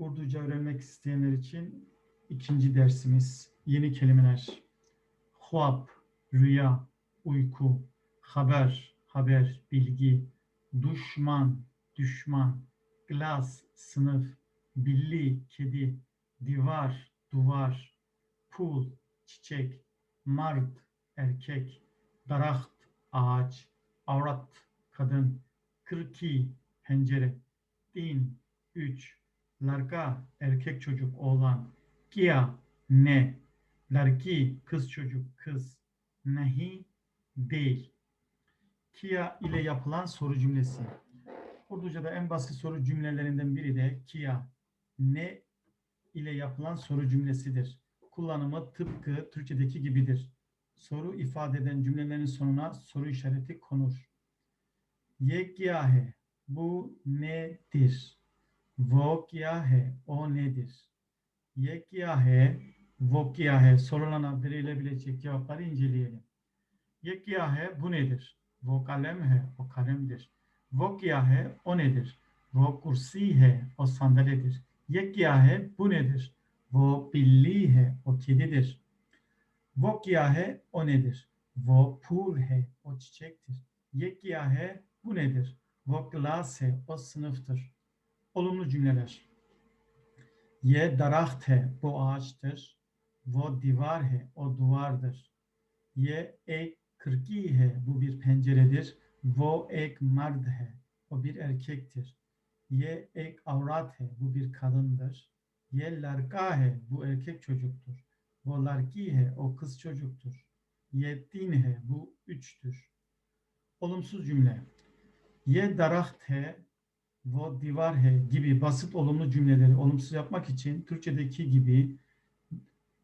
Urduca öğrenmek isteyenler için ikinci dersimiz yeni kelimeler. Huab, rüya, uyku, haber, haber, bilgi, düşman, düşman, glas, sınıf, billi, kedi, divar, duvar, pul, çiçek, mard, erkek, daraht, ağaç, avrat, kadın, kırki, pencere, din, üç, larga, erkek çocuk, oğlan, kia, ne, larki, kız çocuk, kız, nehi, değil. Kia ile yapılan soru cümlesi. Urduca'da en basit soru cümlelerinden biri de kia, ne ile yapılan soru cümlesidir. Kullanımı tıpkı Türkçedeki gibidir. Soru ifade eden cümlelerin sonuna soru işareti konur. Ye kya hai? Bu nedir? Wo kya hai? O nedir? Ye kya hai? Wo kya hai? Sorulana verilebilecek cevapları inceleyelim. Ye kya hai? Bu nedir? Wo kalem hai? O kalemdir. Wo kya hai? O nedir? Wo kursi hai? O sandalyedir. Ye kya hai? Bu nedir? Wo billi hai? O kedidir. Wo kya hai? O nedir? Wo pul hai? O çiçektir. Ye kya hai? Bu nedir? Wo klas hai? O sınıftır. Olumlu cümleler. Ye daraht hai? Bu ağaçtır. Wo divar hai? O duvardır. Ye ek kırki? Bu bir penceredir. Wo ek mard hai? O bir erkektir. Ye ek avrat hai? Bu bir kadındır. Ye larka? Bu erkek çocuktur. Wo larki? O kız çocuktur. Ye tin hai? Bu üçtür. Olumsuz cümle. Ye daraht hai? Wo divar hai? gibi basit olumlu cümleleri olumsuz yapmak için Türkçedeki gibi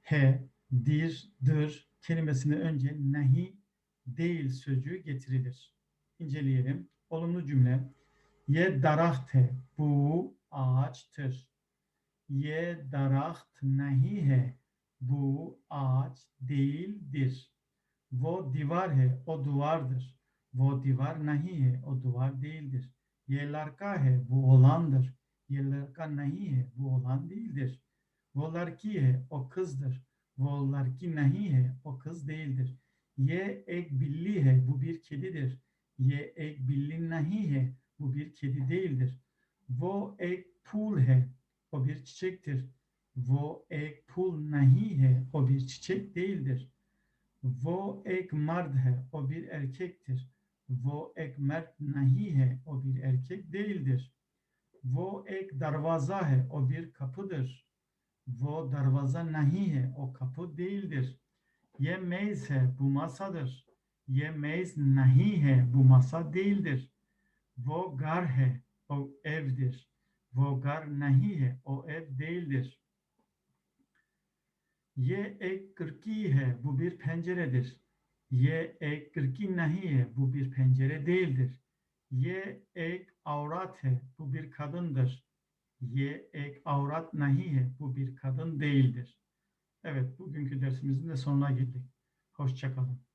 he, dir, dır kelimesine önce nahi değil sözcüğü getirilir. İnceleyelim. Olumlu cümle. Ye darahte bu ağaçtır. Ye daraht nahi he bu ağaç değildir. Wo divar he o duvardır. Wo divar nahi he o duvar değildir. Ye larka he bu olandır. Ye larka nahi he bu olan değildir. Wo larki he o kızdır. Wo larki nahi he o kız değildir. Ye ek billi he bu bir kedidir. Ye ek billi nahi he bu bir kedi değildir. Wo ek pul he o bir çiçektir. Wo ek pul nahi he o bir çiçek değildir. Wo ek mard he o bir erkektir. Wo ek merd nahi he o bir erkek değildir. Wo ek darvaza he o bir kapıdır. Wo darvaza nahi he o kapı değildir. Ye meyz he bu masadır. Ye meyz nahi he bu masa değildir. Wo gar he o evdir. Wo gar nahi he o ev değildir. Ye ek kırki he bu bir penceredir. Ye ek kırki nahi he bu bir pencere değildir. Ye ek avrat bu bir kadındır. Ye ek avrat nahi he bu bir kadın değildir. Evet bugünkü dersimizin de sonuna geldik. Hoşçakalın.